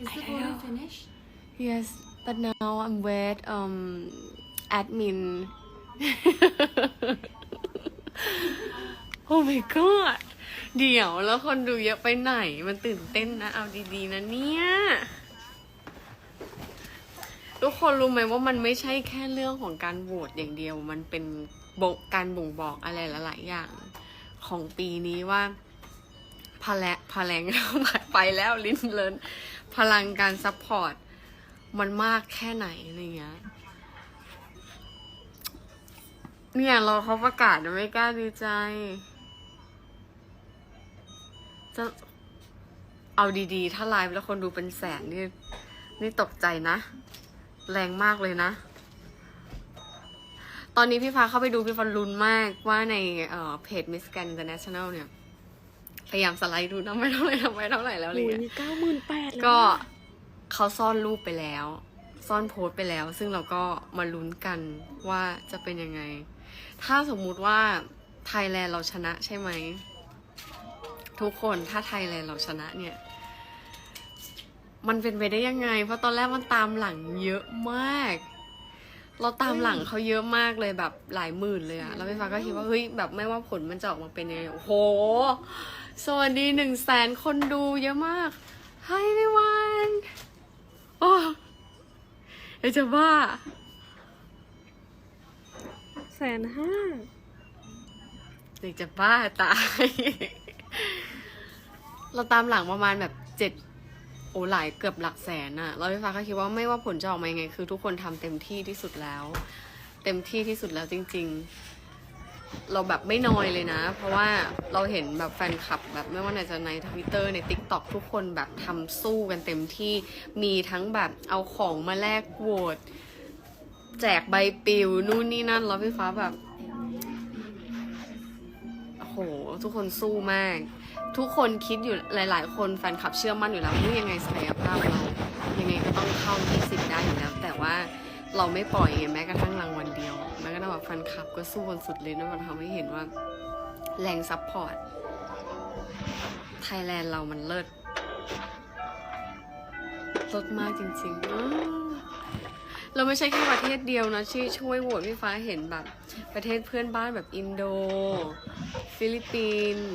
Is the photo finished? Yes, but now I'm with um admin. oh my god เดี๋ยวแล้วคนดูเยอะไปไหน มันตื่นเต้นนะ เอาดีๆนะเนี่ย ทุกคนรู้ไหมว่ามันไม่ใช่แค่เรื่องของการโหวตอย่างเดียว มันเป็นบกการบ่งบอกอะไรหลายๆอย่าง ของปีนี้ว่าพละพลังไปแล้วลิ้นเลิน พลังการซัพพอร์ตมันมากแค่ไหนอะไรเงี้ย เนี่ยเราเขาประกาศไม่กล้าดีใจ จะเอาดีๆ ถ้าไลฟ์แล้วคนดูเป็นแสนนี่ นี่ตกใจนะ แรงมากเลยนะ ตอนนี้พี่ฟ้าเข้าไปดูพี่ฟันรุนมากว่าในเเพจ Miss Grand International เนี่ย พยายามสไลด์ดูนะไม่เท่าไหร่ทำไมเท่าไหร่แล้วอะไรโอ้ยเงี้ย นี่เก้าหมื่นแปดแล้วก็เขาซ่อนรูปไปแล้ว ซ่อนโพสต์ไปแล้ว ซึ่งเราก็มาลุ้นกันว่าจะเป็นยังไง ถ้าสมมุติว่าไทยแลนด์เราชนะใช่ไหม ทุกคนถ้าไทยแลนด์เราชนะเนี่ย มันเป็นไปได้ยังไง เพราะตอนแรกมันตามหลังเยอะมาก เราตามหลังเขาเยอะมากเลยแบบหลายหมื่นเลยอะแล้วพี่ฟ้าก็คิดว่าเฮ้ยแบบไม่ว่าผลมันจะออกมาเป็นยังไงโอ้โห สวัสดีหนึ่งแสนคนดูเยอะมาก Hi everyone โอ้เดี๋ยวจะบ้าแสนห้าเด็กจะบ้าตาย เราตามหลังประมาณแบบเจ็ดโอ้หลายเกือบหลักแสนอะเราพี่ฟ้าก็คิดว่าไม่ว่าผลจะออกมายังไง คือทุกคนทำเต็มที่ที่สุดแล้ว เต็มที่ที่สุดแล้วจริง ๆ เราแบบไม่น้อยเลยนะ เพราะว่าเราเห็นแบบแฟนคลับแบบไม่ว่าในจะในทวิตเตอร์ใน t ิ k t o k ทุกคนแบบทำสู้กันเต็มที่มีทั้งแบบเอาของมาแลกโหวตแจกใบปลิวนู่นนี่นั่นแล้วพี่ฟ้าแบบโอ้โหทุกคนสู้มาก ทุกคนคิดอยู่หลาย ๆ คนแฟนคลับเชื่อมั่นอยู่แล้วว่ายังไงศักยภาพเรายังไงก็ต้องเข้า 20 ได้อยู่แล้ว แต่ว่าเราไม่ปล่อยไงแม้กระทั่งรางวัลเดียว แบบแฟนคลับก็สู้กันสุดเลยนะมันทำให้เห็นว่าแรงซัพพอร์ตไทยแลนด์เรามันเลิศลิศมากจริงๆ เราไม่ใช่แค่ประเทศเดียวนะที่ช่วยโหวตพี่ฟ้าเห็นแบบ ประเทศเพื่อนบ้านแบบอินโด ฟิลิปปินส์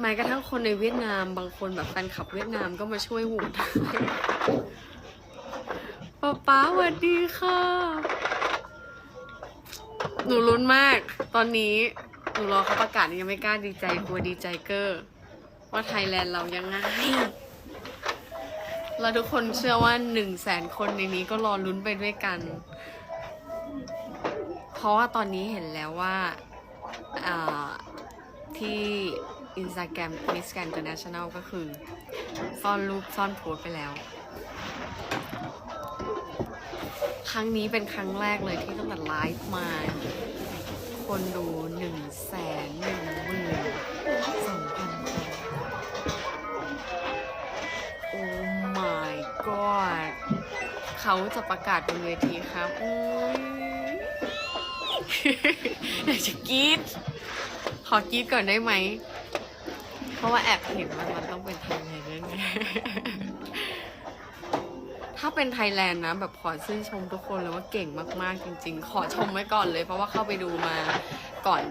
แม้กระทั่งคนในเวียดนามบางคนแบบแฟนคลับเวียดนามก็มาช่วยโหวตป๊าป๊าสวัสดีค่ะ หนูลุ้นมาก ตอนนี้หนูรอเขาประกาศยังไม่กล้าดีใจกลัวดีใจเกอร์ว่าไทยแลนด์เรายังไงเราทุกคนเชื่อว่าหนึ่งแสนคนในนี้ก็รอลุ้นไปด้วยกัน เพราะว่าตอนนี้เห็นแล้วว่าที่ Instagram Miss Grand International ก็คือ ซ่อนรูปซ่อนโพสไปแล้ว ครั้งนี้เป็นครั้งแรกเลยที่ตั้งแต่ไลฟ์มา คนดูหนึ่งแสนหนึ่งหมื่นสองพันคนโอ้ my god เขาจะประกาศบนเวทีครับอุ้ยอยากจะกรีดขอกรีดก่อนได้ไหม เพราะว่าแอบเห็นว่ามันต้องเป็นไทยแลนแน่ เป็นไทยแลนด์นะ แบบขอชื่นชมทุกคนเลยว่าเก่งมากๆจริง ๆ ขอชมไว้ก่อนเลย เพราะว่าเข้าไปดูมาก่อน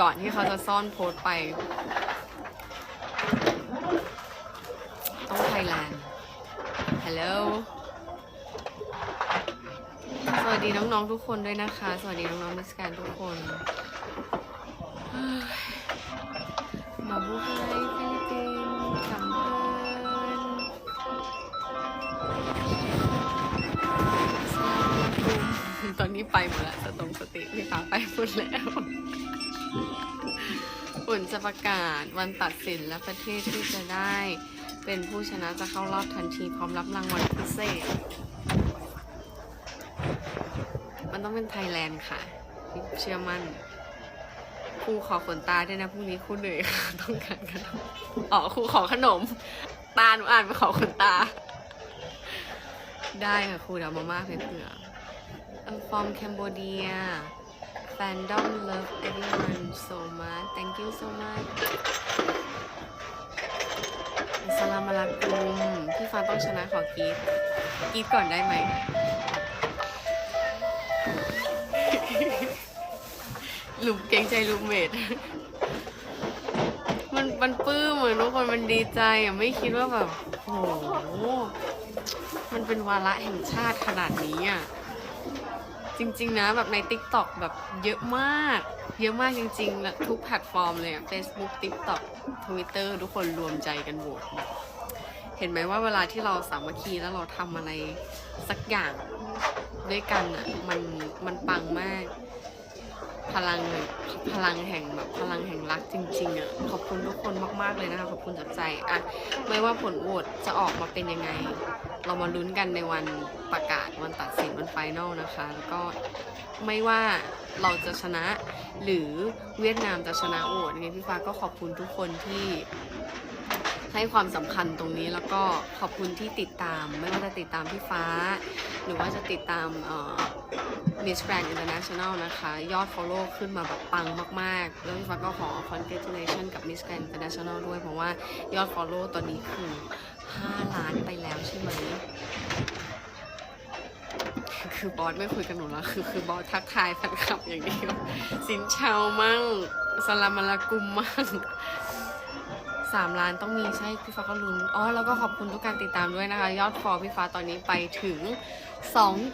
ก่อนที่เขาจะซ่อนโพสต์ไป ต้องไทยแลนด์ฮัลโหลสวัสดีน้องๆทุกคนด้วยนะคะ สวัสดีน้องๆมิสแกนทุกคนมาบุไตอนนี้ไปหมดแล้วสตรงสติพี่ฟ้าไปหมดแล้วผลจะประกาศวันตัดสินและประเทศที่จะได้ เป็นผู้ชนะจะเข้ารอบทันทีพร้อมรับรางวัลพิเศษ มันต้องเป็นไทยแลนด์ค่ะ เชื่อมั่นครูขอขนตาด้วยนะพรุ่งนี้ครูเหนื่อยค่ะต้องการขนมอ๋อครูขอขนม ตาหนูอ่านไปขอขนตา ได้ค่ะครูเดี๋ยวมาม่าไปเผื่อ I'm from Cambodia fandom love everyone so much thank you so much สลามุอะลัยกุมพี่ฟ้าต้องชนะขอกีดกีดก่อนได้ไหม ลุมเกรงใจลูมเมดมันมันปลื้มเหมือนทุกคนมันดีใจอะไม่คิดว่าแบบโอ้โหมันเป็นวาระแห่งชาติขนาดนี้อะ จริง ๆ นะแบบใน t ิ k t o k แบบเยอะมาก เยอะมากจริงๆและทุกแพลตฟอร์มเลยอะ Facebook TikTok Twitter ทุกคนรวมใจกันโหวตแบบเห็นไหมว่าเวลาที่เราสามัคคีแล้วเราทำอะไรสักอย่างด้วยกันอะมันมันปังมาก พลังพลังแห่งแบบพลังแห่งรักจริงๆอะขอบคุณทุกคนมากๆเลยนะคะขอบคุณจากใจอะไม่ว่าผลโหวตจะออกมาเป็นยังไง เรามาลุ้นกันในวันประกาศวันตัดสินวันไฟนอลนะคะ แล้วก็ไม่ว่าเราจะชนะหรือเวียดนามจะชนะโหวตยังไงพี่ฟ้าก็ขอบคุณทุกคนที่ ให้ความสำคัญตรงนี้แล้วก็ขอบคุณที่ติดตาม ไม่ว่าจะติดตามพี่ฟ้า หรือว่าจะติดตามเอ่อ Miss Grand International นะคะ ยอด follow ขึ้นมาแบบปังมากๆ แล้วพี่ฟ้าก็ขอ congratulation กับ Miss Grand International ด้วย เพราะว่ายอด follow ตอนนี้คือ 5 ล้านไปแล้วใช่ไหมคือบอสไม่คุยกับหนูแล้วคือคือบอสทักทายแฟนคลับอย่างเดียวสินเชามั่งสลามาลากุมมั่ง สามล้านต้องมีใช่พี่ฟ้าก็ลุ้นอ๋อแล้วก็ขอบคุณทุกการติดตามด้วยนะคะ ยอดฟอลพี่ฟ้าตอนนี้ไปถึง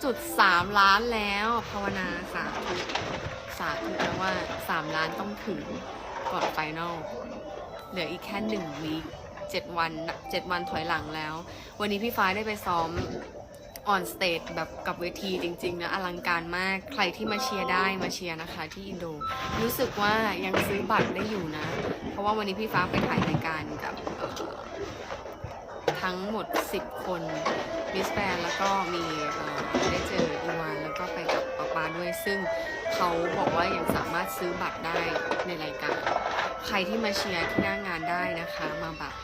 2.3 ล้านแล้วภาวนาสาธุสาธุนะว่า 3 ล้านต้องถึงก่อนไฟนอลเหลืออีกแค่หนึ่งวีคเจ็ดวันเจ็ดวันถอยหลังแล้ว วันนี้พี่ฟ้าได้ไปซ้อม ออนสเตจแบบกับเวทีจริงๆนะอลังการมากใครที่มาเชียร์ได้มาเชียร์นะคะ ที่อินโด รู้สึกว่ายังซื้อบัตรได้อยู่นะ เพราะว่าวันนี้พี่ฟ้าไปถ่ายรายการกับทั้งหมด 10 คนมิสแบนแล้วก็มีได้เจออีวานแล้วก็ไปกับปาปาด้วย ซึ่งเขาบอกว่ายังสามารถซื้อบัตรได้ในรายการ ใครที่มาเชียร์ที่หน้างานได้นะคะมาแบบ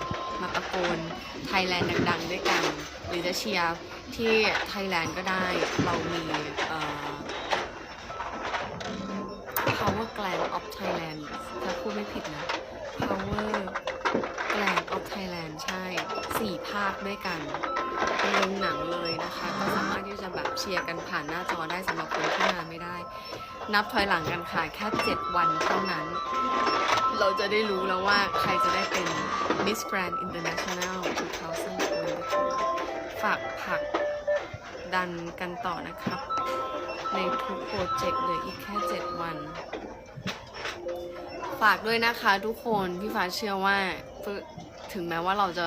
มาตะโกนไทยแลนด์ดังๆ ด้วยกัน หรือจะเชียร์ที่ไทยแลนด์ก็ได้ เรามีเอ่อ Power Gland of Thailand ถ้าพูดไม่ผิดนะ Power Gland of Thailand ใช่สี่ภาคด้วยกันเป็นโรงหนังเลยนะคะ ก็สามารถที่จะแบบเชียร์กันผ่านหน้าจอได้สำหรับคนที่มาไม่ได้ นับถอยหลังกันค่ะแค่ 7 วันเท่านั้น เราจะได้รู้แล้วว่าใครจะได้เป็น Miss Grand International 2022ฝากผลักดันกันต่อนะครับ ในทุกโปรเจกต์เหลยอีกแค่ 7 วัน ฝากด้วยนะคะทุกคน พี่ฟ้าเชื่อว่า ถึงแม้ว่าเราจะ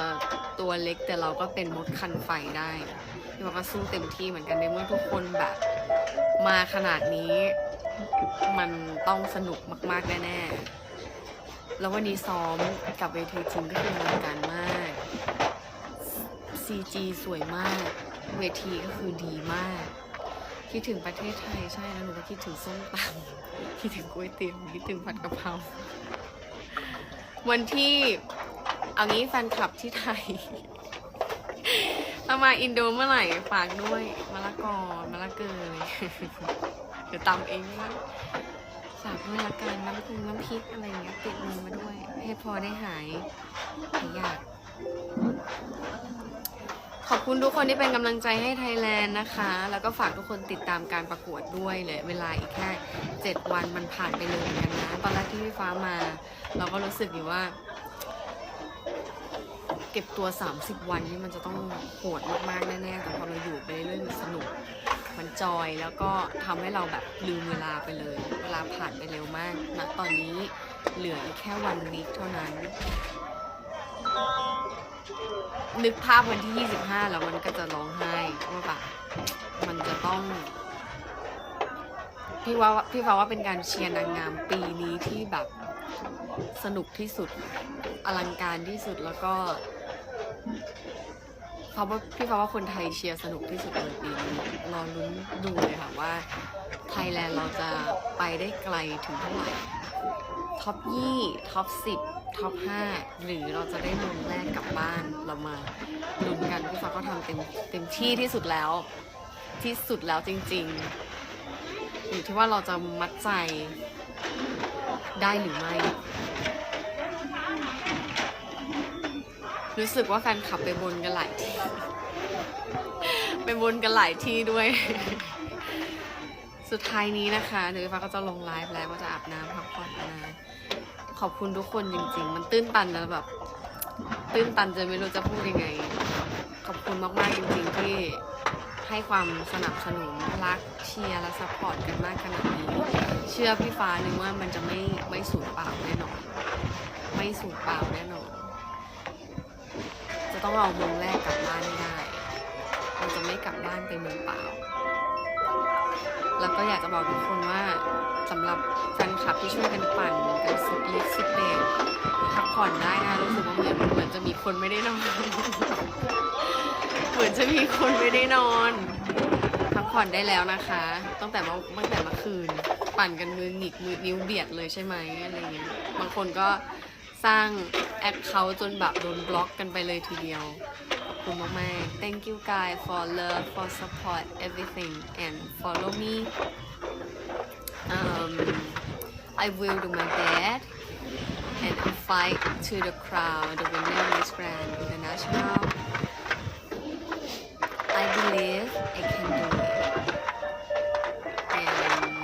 ตัวเล็กแต่เราก็เป็นมดคันไฟได้พี่ฟ้าก็สู้เต็มที่เหมือนกันในเมื่อทุกคนแบบ มาขนาดนี้ มันต้องสนุกมากๆแน่ๆแล้ววันนี้ซ้อมกับเวทีจริงก็คืออลังการมาก CG สวยมาก เวทีก็คือดีมาก คิดถึงประเทศไทยใช่แล้วหนูก็คิดถึงส้มตำคิดถึงก๋วยเตี๋ยวคิดถึงผัดกะเพราวันที่ เอางี้แฟนคลับที่ไทยถ้ามาอินโดเมื่อไหร่ฝากด้วยมะละกอมะละเกยเดี๋ยวตำเองนะฝากด้วยละกันน้ำพุงน้ำพริกอะไรอย่างเงี้ยติดมือมาด้วย ให้พอได้หายหายอยาก ขอบคุณทุกคนที่เป็นกำลังใจให้ไทยแลนด์นะคะ แล้วก็ฝากทุกคนติดตามการประกวดด้วยเลย เวลาอีกแค่7วันมันผ่านไปเลยกันนะ ตอนแรกที่พี่ฟ้ามา เราก็รู้สึกอยู่ว่า เก็บตัว 30 วันนี่มันจะต้องโหดมากๆแน่ๆแต่พอเราอยู่ไปเรื่อยๆมันสนุก มันจอยแล้วก็ทำให้เราแบบลืมเวลาไปเลย เวลาผ่านไปเร็วมากณตอนนี้เหลืออีกแค่วันวีคเท่านั้น นึกภาพวันที่ 25 แล้วมันก็จะร้องไห้ว่าแบบมันจะต้องพี่ว่าพี่ฟ้าว่าเป็นการเชียร์นางงามปีนี้ที่แบบสนุกที่สุดอลังการที่สุดแล้วก็ เพราะว่าพี่ฟ้าว่าคนไทยเชียร์สนุกที่สุดเลยปีนี้รอลุ้นดูเลยค่ะว่าไทยแลนด์เราจะไปได้ไกลถึงเท่าไหร่ท็อปยี่ท็อปสิบท็อปห้าหรือเราจะได้มงแรกกลับบ้านเรามาลุ้นกันพี่ฟ้าก็ทำเต็มเต็มที่ที่สุดแล้ว ที่สุดแล้วจริงๆ อยู่ที่ว่าเราจะมัดใจได้หรือไม่ รู้สึกว่าแฟนคลับไปบนกันหลายที่ไปบนกันหลายที่ด้วย สุดท้ายนี้นะคะเดี๋ยวฟ้าก็จะลงไลฟ์แล้วก็จะอาบน้ำพักผ่อนนะขอบคุณทุกคนจริง ๆ มันตื้นตันแล้วแบบ ตื้นตันจนไม่รู้จะพูดยังไง ขอบคุณมากๆจริง ๆ ที่ให้ความสนับสนุนรักเชียร์และซัพพอร์ตกันมากขนาดนี้ เชื่อพี่ฟ้าเลยว่ามันจะไม่ไม่สูญเปล่าแน่นอน ไม่สูญเปล่าแน่นอน ต้องเอามงแรกกลับบ้านให้ได้ เราจะไม่กลับบ้านไปมือเปล่า แล้วก็อยากจะบอกทุกคนว่าสำหรับแฟนคลับที่ช่วยกันปั่นกันสุดฤทธิ์สุดเดชพักผ่อนได้นะรู้สึกว่าเหมือนเหมือนจะมีคนไม่ได้นอน เหมือนจะมีคนไม่ได้นอนพักผ่อนได้แล้วนะคะ ตั้งแต่เมื่อตั้งแต่เมื่อคืน ปั่นกันมือหงิกมือนิ้วเบียดเลยใช่ไหมอะไรเงี้ยบางคนก็ สร้างแอคเคาท์จนแบบโดนบล็อกกันไปเลยทีเดียว ขอบคุณมากๆ thank you guys for love for support everything and follow me um I will do my best and fight to the crowd the winner Miss Grand International I believe I can do it and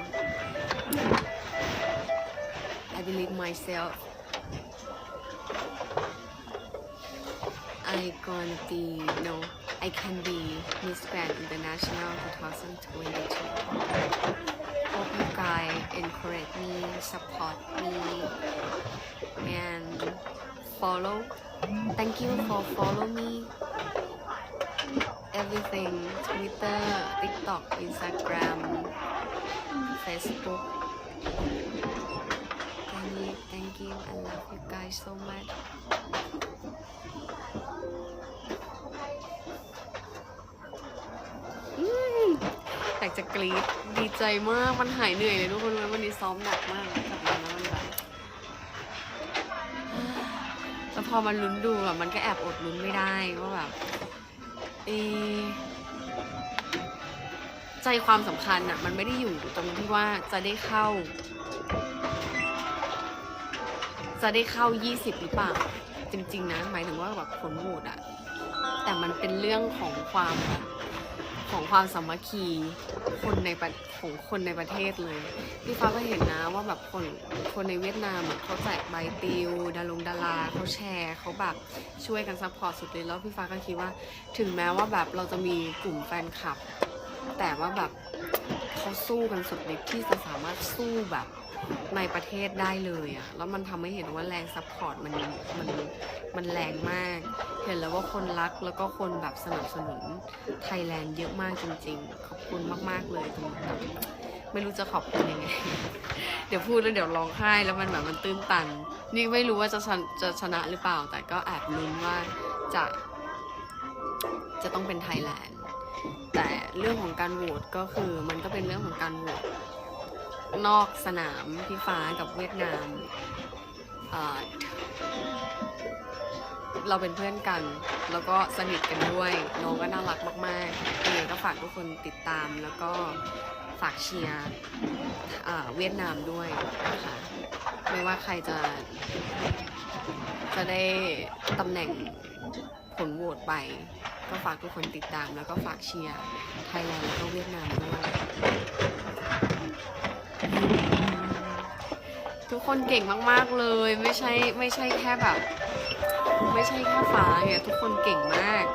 I believe myself I gonna be no I can be Miss Grand International 2022 Hope you guys encourage me support me and follow. Thank you for follow me. Everything Twitter TikTok Instagram Facebook. Thank you thank you. I love you guys so much ากจะกรี๊ดดีใจมากมันหายเหนื่อยเลยทุกคนวันนี้ซ้อมหนักมากกลับมาแล้วมันแบบแต่พอมันลุ้นดูอะมันก็แอบอดลุ้นไม่ได้ว่าแบบเอใจความสำคัญอะมันไม่ได้อยู่ตรงที่ว่าจะได้เข้า จะได้เข้า 20 หรือเปล่า จริง ๆ นะ หมายถึงว่าแบบผลโหวตอะแต่มันเป็นเรื่องของความแบบ ของความสามัคคีคนในประของคนในประเทศเลยพี่ฟ้าก็เห็นนะว่าแบบคนคนในเวียดนามเขาแจกใบติวดารงดาราเขาแชร์เขาแบบช่วยกันซัพพอร์ตสุดเลยแล้วพี่ฟ้าก็คิดว่า ถึงแม้ว่าแบบเราจะมีกลุ่มแฟนคลับ แต่ว่าแบบเขาสู้กันสุดฤทธิ์ที่จะสามารถสู้แบบ ในประเทศได้เลยอะแล้วมันทำให้เห็นว่าแรงซัพพอร์ตมันมันมันแรงมาก เห็นแล้วว่าคนรักแล้วก็คนแบบสนับสนุนไทยแลนด์เยอะมากจริง ๆ ขอบคุณมาก ๆ เลยตรงแบบไม่รู้จะขอบคุณยังไง เดี๋ยวพูดแล้วเดี๋ยวร้องไห้แล้วมันแบบมันตื้นตัน นี่ไม่รู้ว่าจะชนะจะชนะหรือเปล่า แต่ก็แอบลุ้นว่าจะจะต้องเป็นไทยแลนด์ แต่เรื่องของการโหวตก็คือมันก็เป็นเรื่องของการโหวต นอกสนามพี่ฟ้ากับเวียดนามเเราเป็นเพื่อนกัน แล้วก็สนิทกันด้วยน้องก็น่ารักมากๆยังไงก็ฝากทุกคนติดตามแล้วก็ฝากเชียร์เวียดนามด้วยนะคะไม่ว่าใครจะ จะได้ตำแหน่งผลโหวตไป ก็ฝากทุกคนติดตามแล้วก็ฝากเชียร์ไทยแลนด์แล้วก็เวียดนามด้วย ทุกคนเก่งมาก ๆ เลยไม่ใช่ไม่ใช่แค่แบบ ไม่ใช่แค่ฟ้าไงทุกคนเก่งมาก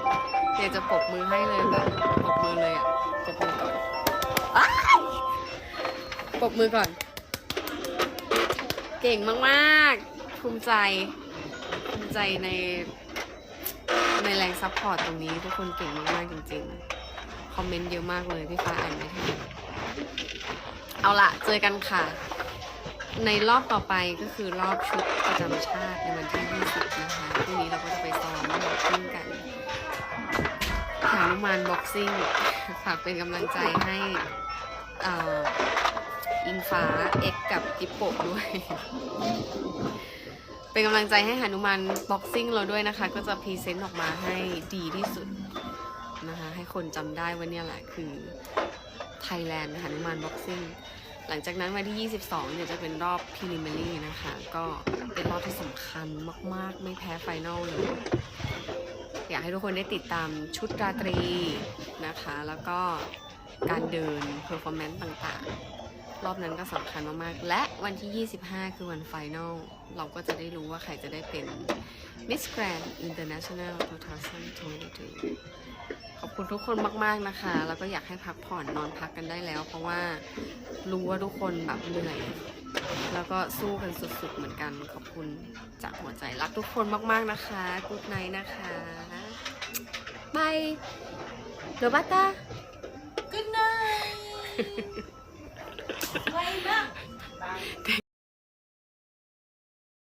อยากจะปรบมือให้เลยแบบปรบมือเลยอะปรบมือก่อนอปรบมือก่อน เก่งมากๆภูมิใจภูมิใจในในแรงซัพพอร์ตตรงนี้ ทุกคนเก่งมาก ๆ จริง ๆ คอมเมนต์เยอะมากเลย พี่ฟ้าอ่านไม่ทัน เอาละเจอกันค่ะ ในรอบต่อไปก็คือรอบชุดประจำชาติในวันที่ 20 นะคะพรุ่งนี้เราก็จะไปซ้อมบ็อกซิ่งกันหานุมานบ็อกซิ่งฝากเป็นกำลังใจให้อ่ออิงฟ้าเอ็กกับกิปโปด้วย เป็นกำลังใจให้หานุมานบ็อกซิ่งเราด้วยนะคะ ก็จะพรีเซนต์ออกมาให้ดีที่สุดนะคะ ให้คนจำได้ว่าเนี่ยแหละคือ ไทยแลนด์หานุมานบ็อกซิ่งหลังจากนั้นวันที่ 22 เนี่ยจะเป็นรอบ preliminary นะคะ ก็เป็นรอบที่สำคัญมาก ๆ ไม่แพ้ไฟนอลเลย อยากให้ทุกคนได้ติดตามชุดราตรีนะคะ แล้วก็การเดิน performance ต่าง ๆ รอบนั้นก็สำคัญมาก ๆ และวันที่ 25 คือวันไฟนอล เราก็จะได้รู้ว่าใครจะได้เป็น Miss Grand International 2022 ขอบคุณทุกคนมากๆนะคะ แล้วก็อยากให้พักผ่อนนอนพักกันได้แล้ว เพราะว่ารู้ว่าทุกคนแบบเหนื่อย แล้วก็สู้กันสุดๆเหมือนกัน ขอบคุณจากหัวใจรักทุกคนมากๆนะคะกูดไนนะคะบายเดบัตตา Good night. Bye na.